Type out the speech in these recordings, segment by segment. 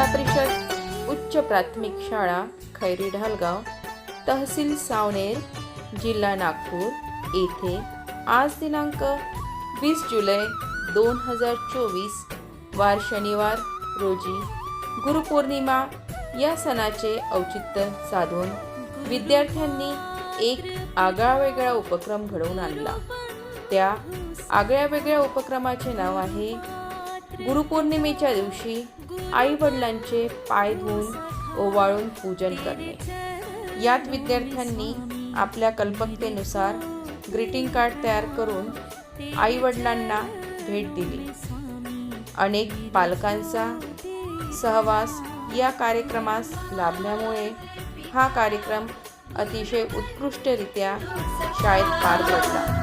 जिल्हा परिषद उच्च प्राथमिक शाळा खैरी ढालगाव तहसील सावनेर जिल्हा नागपूर. येथे आज दिनांक वीस जुलै दोन हजार चोवीस वार शनिवार रोजी गुरुपौर्णिमा या सणाचे औचित्य साधून विद्यार्थ्यांनी एक आगळावेगळा उपक्रम घडवून आणला. त्या आगळ्या वेगळ्या उपक्रमाचे नाव आहे गुरुपौर्णिमेच्या दिवशी आई वडिलांचे पाय धुवून ओवाळून पूजन करणे. यात विद्यार्थ्यांनी आपल्या कल्पकतेनुसार ग्रीटिंग कार्ड तयार करून आई वडिलांना भेट दिली. अनेक पालकांचा सहवास या कार्यक्रमास लाभल्यामुळे हा कार्यक्रम अतिशय उत्कृष्टरित्या शाळेत पार पडला.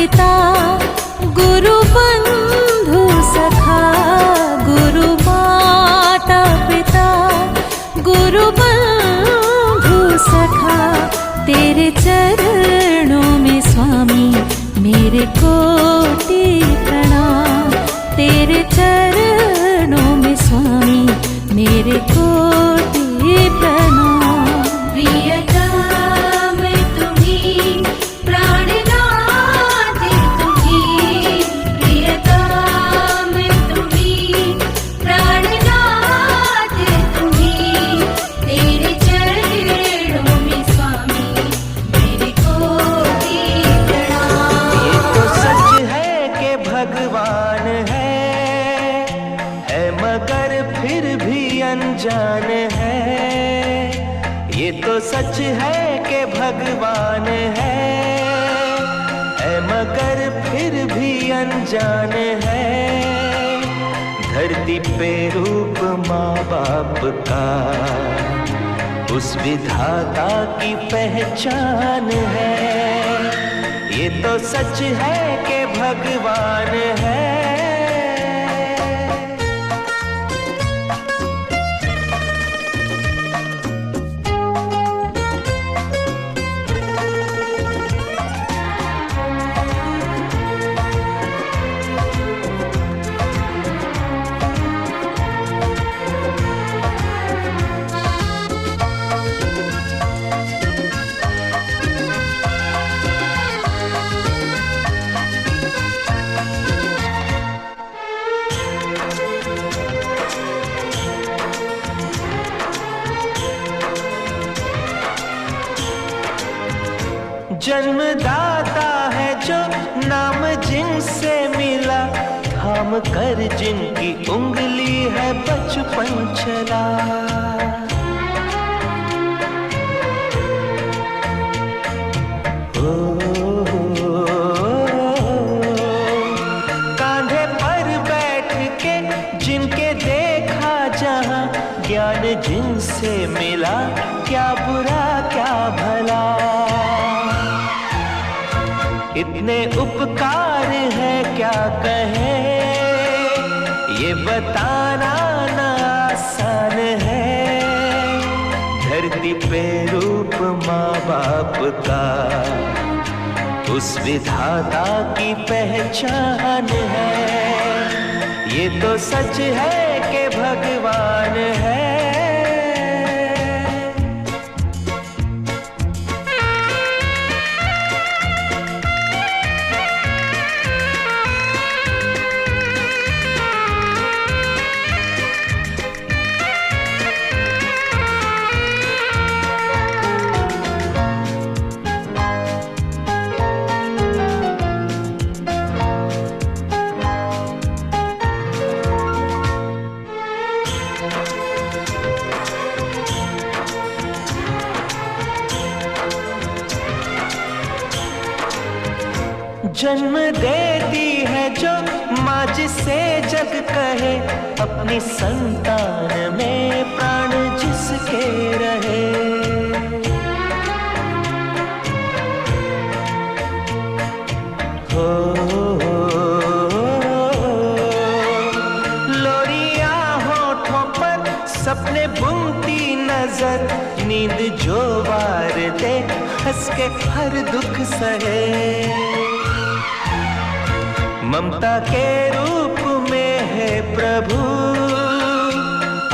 पिता गुरु बंधु सखा गुरु माता पिता गुरु बंधु सखा तेरे चरणों में स्वामी मेरे कोटि प्रणाम तेरे चरणों तो सच है कि भगवान है। है मगर फिर भी अनजान है। धरती पे रूप माँ बाप का, उस विधाता की पहचान है। ये तो सच है कि भगवान है। दाता है जो नाम जिनसे मिला थाम कर जिनकी उंगली है बचपन चला कांधे पर बैठ के जिनके देखा जहाँ, ज्ञान जिनसे मिला, क्या बुरा, क्या भला। इतने उपकार है क्या कहे? ये बताना ना आसान है। धरती पे रूप माँ बाप का उस विधाता की पहचान है। ये तो सच है कि भगवान है। जन्म देती है जो माँ जिसे जग कहे, अपनी संतान में प्राण जिसके रहे। हो, लोरिया होठों पर सपने बुनती नज़र, नींद जो वार दे, हंस के हर दुख सहे। ममता के रूप में है प्रभु।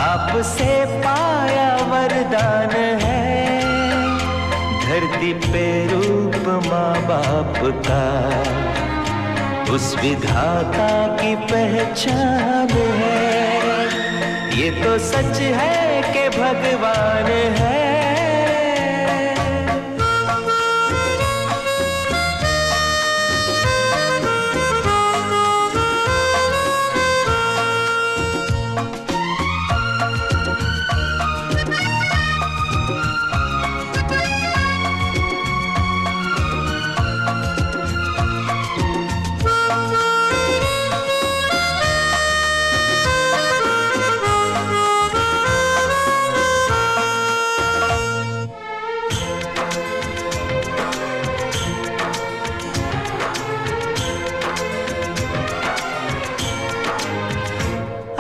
आपसे पाया वरदान है। धरती पे रूप माँ बाप का। उस विधाता की पहचान है। ये तो सच है कि भगवान है।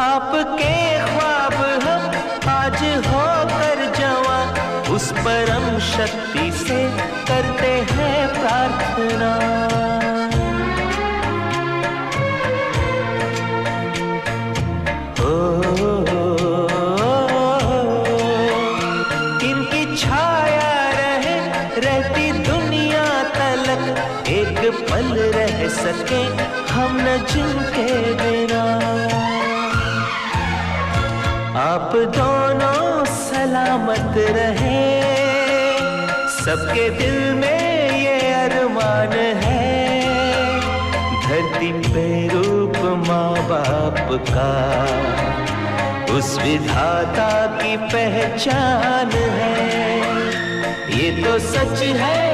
आपके ख्वाब हम आज होकर जवा। उस परम शक्ति से करते हैं प्रार्थना। दोनों सलामत रहे। सबके दिल में ये अरमान है। धरती पे रूप माँ बाप का। उस विधाता की पहचान है। ये तो सच है